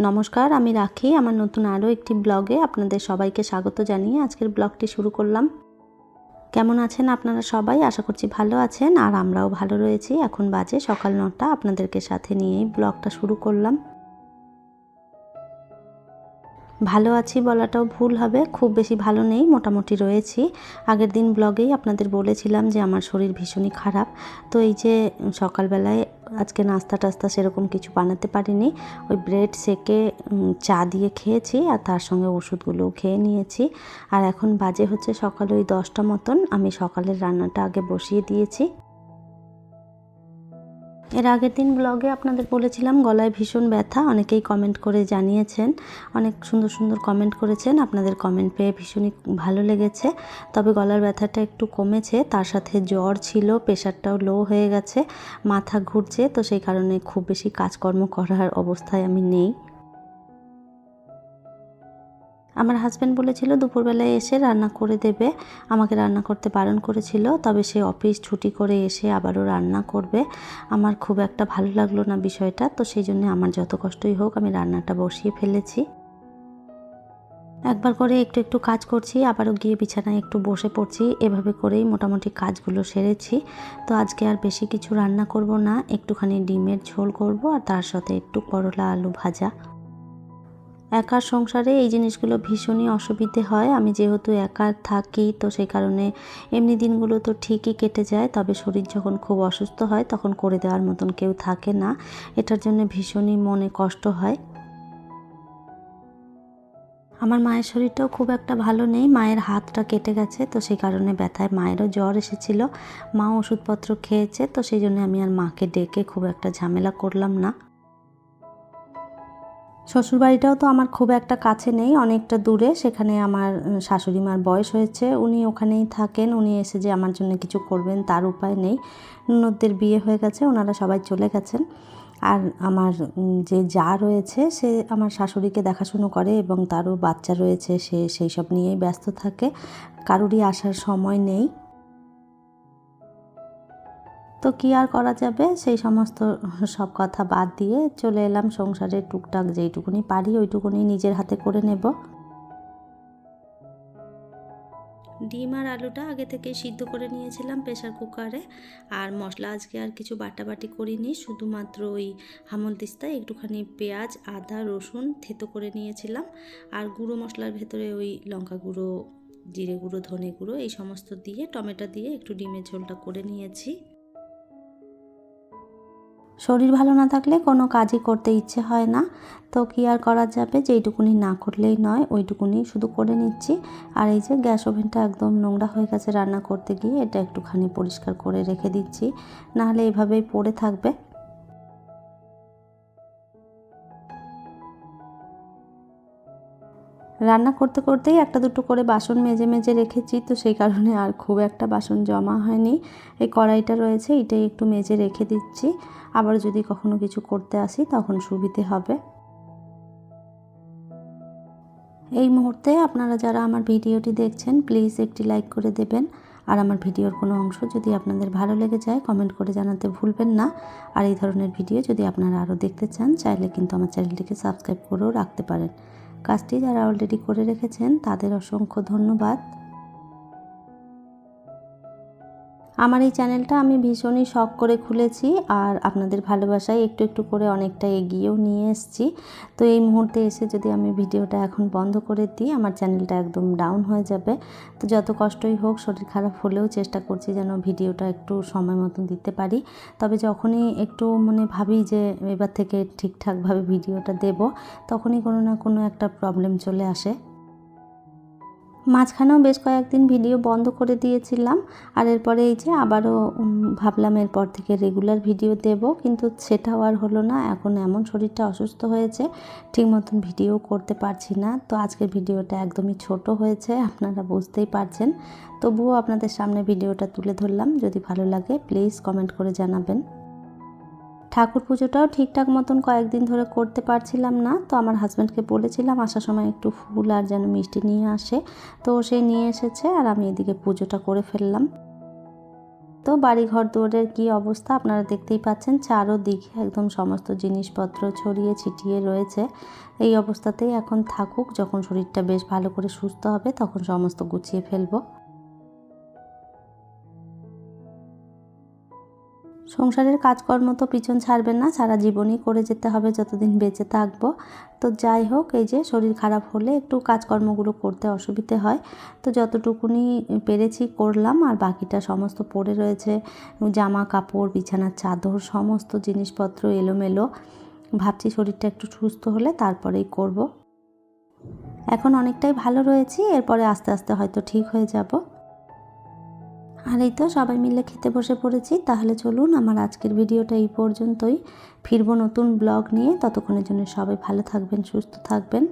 নমস্কার, আমি রাখি। আমার নতুন আরও একটি ব্লগে আপনাদের সবাইকে স্বাগত জানিয়ে আজকের ব্লগটি শুরু করলাম। কেমন আছেন আপনারা সবাই? আশা করছি ভালো আছেন আর আমরাও ভালো রয়েছি। এখন বাজে সকাল নটা। আপনাদেরকে সাথে নিয়েই ব্লগটা শুরু করলাম। ভালো আছি বলাটাও ভুল হবে। খুব বেশি ভালো নেই, মোটামুটি রয়েছি। আগের দিন ব্লগেই আপনাদের বলেছিলাম যে আমার শরীর ভীষণই খারাপ। তো এই যে সকালবেলায় আজকে নাস্তা টাস্তা সেরকম কিছু বানাতে পারিনি। ওই ব্রেড সেকে চা দিয়ে খেয়েছি আর তার সঙ্গে ওষুধগুলোও খেয়ে নিয়েছি। আর এখন বাজে হচ্ছে সকালে ওই দশটা মতন। আমি সকালের রান্নাটা আগে বসিয়ে দিয়েছি। এর আগের দিন ব্লগে আপনাদের বলেছিলাম, গলায় ভীষণ ব্যথা। অনেকেই কমেন্ট করে জানিয়েছেন, অনেক সুন্দর সুন্দর কমেন্ট করেছেন। আপনাদের কমেন্ট পেয়ে ভীষণই ভালো লেগেছে। তবে গলার ব্যথাটা একটু কমেছে, তার সাথে জ্বর ছিল প্রেশারটাও লো হয়ে গেছে, মাথা ঘুরছে, তো সেই কারণে খুব বেশি কাজকর্ম করার অবস্থায় আমি নেই। হাজব্যান্ড বলেছিল, দুপুরবেলায় এসে রান্না করে দেবে। আমাকে রান্না করতে বারণ করেছিল, তবে সে অফিস ছুটি করে এসে আবারও রান্না করবে। আমার খুব একটা ভালো লাগল না বিষয়টা, তো সেই জন্য আমার যত কষ্টই হোক আমি রান্নাটা বসিয়ে ফেলেছি। একবার করে একটু একটু কাজ করছি, আবারও গিয়ে বিছানায় একটু বসে পড়ছি, এভাবে করেই মোটামুটি কাজগুলো সেরেছি। তো আজকে আর বেশি কিছু রান্না করব না, একটুখানি ডিমের ঝোল করব, আর তার সাথে একটু করলা আলু ভাজা। একার সংসারে এই জিনিসগুলো ভীষণই অসুবিধে হয়। আমি যেহেতু একা থাকি, তো সেই কারণে এমনি দিনগুলো তো ঠিকই কেটে যায়, তবে শরীর যখন খুব অসুস্থ হয়, তখন করে দেওয়ার মতন কেউ থাকে না। এটার জন্য ভীষণই মনে কষ্ট হয়। আমার মায়ের শরীরটাও খুব একটা ভালো নেই, মায়ের হাতটা কেটে গেছে, তো সেই কারণে ব্যথায় মায়েরও জ্বর এসেছিল। মা ওষুধপত্র খেয়েছে, তো সেই জন্য আমি আর মাকে ডেকে খুব একটা ঝামেলা করলাম না। শ্বশুরবাড়িটাও তো আমার খুব একটা কাছে নেই, অনেকটা দূরে। সেখানে আমার শাশুড়ি মার বয়স হয়েছে। উনি ওখানেই থাকেন। উনি এসে যে আমার জন্য কিছু করবেন তার উপায় নেই। ননদদের বিয়ে হয়ে গেছে, ওনারা সবাই চলে গেছেন। আর আমার যে যা রয়েছে, সে আমার শাশুড়িকে দেখাশুনো করে এবং তারও বাচ্চা রয়েছে, সে সেই সব নিয়েই ব্যস্ত থাকে। কারুরই আসার সময় নেই। তো কী আর করা যাবে? সেই সমস্ত সব কথা বাদ দিয়ে চলে এলাম সংসারের টুকটাক যেইটুকুনি পারি ওইটুকুনি নিজের হাতে করে নেব। ডিম আর আলুটা আগে থেকে সিদ্ধ করে নিয়েছিলাম প্রেশার কুকারে। আর মশলা আজকে আর কিছু বাটাবাটি করিনি, শুধুমাত্র ওই হামল তিস্তায় একটুখানি পেঁয়াজ, আদা, রসুন থেতো করে নিয়েছিলাম। আর গুঁড়ো মশলার ভেতরে ওই লঙ্কা গুঁড়ো, জিরে গুঁড়ো, ধনে গুঁড়ো, এই সমস্ত দিয়ে, টমেটো দিয়ে একটু ডিমের ঝোলটা করে নিয়েছি। শরীর ভালো না থাকলে কোনো কাজই করতে ইচ্ছে হয় না। তো কি আর করা যাবে? যে এইটুকুনি না করলেই নয়, ওইটুকুনি শুধু করে নিচ্ছি। আর এই যে গ্যাস ওভেনটা একদম নোংরা হয়ে গেছে রান্না করতে গিয়ে, এটা একটুখানি পরিষ্কার করে রেখে দিচ্ছি। নাহলে এভাবেই পড়ে থাকবে। রান্না করতে করতেই একটা দুটো করে বাসন মেজে মেজে রেখেছি, তো সেই কারণে আর খুব একটা বাসন জমা হয়নি। এই কড়াইটা রয়েছে, এটাই একটু মেজে রেখে দিচ্ছি। আবার যদি কখনো কিছু করতে আসি, তখন সুবিধে হবে। এই মুহূর্তে আপনারা যারা আমার ভিডিওটি দেখছেন, প্লিজ একটি লাইক করে দেবেন। আর আমার ভিডিওর কোনো অংশ যদি আপনাদের ভালো লেগে যায়, কমেন্ট করে জানাতে ভুলবেন না। আর এই ধরনের ভিডিও যদি আপনারা আরও দেখতে চান, চাইলে কিন্তু আমার চ্যানেলটিকে সাবস্ক্রাইব করেও রাখতে পারেন। কাজটি যারা অলরেডি করে রেখেছেন তাদের অসংখ্য ধন্যবাদ। আমার এই চ্যানেলটা আমি ভীষণই শখ করে খুলেছি আর আপনাদের ভালোবাসায় একটু একটু করে অনেকটা এগিয়েও নিয়ে এসেছি। তো এই মুহূর্তে এসে যদি আমি ভিডিওটা এখন বন্ধ করে দিই, আমার চ্যানেলটা একদম ডাউন হয়ে যাবে। তো যত কষ্টই হোক, শরীর খারাপ হলেও চেষ্টা করছি যেন ভিডিওটা একটু সময় মতন দিতে পারি। তবে যখনই একটু মানে ভাবি যে এবার থেকে ঠিকঠাকভাবে ভিডিওটা দেব, তখনই কোনো না কোনো একটা প্রবলেম চলে আসে। মাঝখানেও বেশ কয়েকদিন ভিডিও বন্ধ করে দিয়েছিলাম, আর এরপরে এই যে আবারও ভাবলাম এরপর থেকে রেগুলার ভিডিও দেব, কিন্তু সেটাও আর হলো না। এখন এমন শরীরটা অসুস্থ হয়েছে, ঠিক মতন ভিডিও করতে পারছি না। তো আজকের ভিডিওটা একদমই ছোট হয়েছে, আপনারা বুঝতেই পারছেন। তবুও আপনাদের সামনে ভিডিওটা তুলে ধরলাম। যদি ভালো লাগে প্লিজ কমেন্ট করে জানাবেন। ঠাকুর পুজোটাও ঠিকঠাক মতন কয়েকদিন ধরে করতে পারছিলাম না। তো আমার হাজব্যান্ডকে বলেছিলাম, আসার সময় একটু ফুল আর যেন মিষ্টি নিয়ে আসে। তো সে নিয়ে এসেছে আর আমি এদিকে পুজোটা করে ফেললাম। তো বাড়ি ঘর দুয়ারের কী অবস্থা আপনারা দেখতেই পাচ্ছেন, চারোদিকে একদম সমস্ত জিনিসপত্র ছড়িয়ে ছিটিয়ে রয়েছে। এই অবস্থাতেই এখন থাকুক, যখন শরীরটা বেশ ভালো করে সুস্থ হবে, তখন সমস্ত গুছিয়ে ফেলব। সংসারের কাজকর্ম তো পিছন ছাড়বেন না, সারা জীবনই করে যেতে হবে, যতদিন বেঁচে থাকব। তো যাই হোক, এই যে শরীর খারাপ হলে একটু কাজকর্মগুলো করতে অসুবিধে হয়। তো যতটুকুনি পেরেছি করলাম, আর বাকিটা সমস্ত পড়ে রয়েছে জামা কাপড় বিছানার চাদর, সমস্ত জিনিসপত্র এলোমেলো। ভাবছি শরীরটা একটু সুস্থ হলে তারপরেই করব। এখন অনেকটাই ভালো রয়েছি, এরপরে আস্তে আস্তে হয়তো ঠিক হয়ে যাব। আর এই তো সবাই মিলে খেতে বসে পড়েছি। তাহলে চলুন আমার আজকের ভিডিওটা এই পর্যন্তই। ফিরবো নতুন ব্লগ নিয়ে। ততক্ষণের জন্য সবাই ভালো থাকবেন, সুস্থ থাকবেন।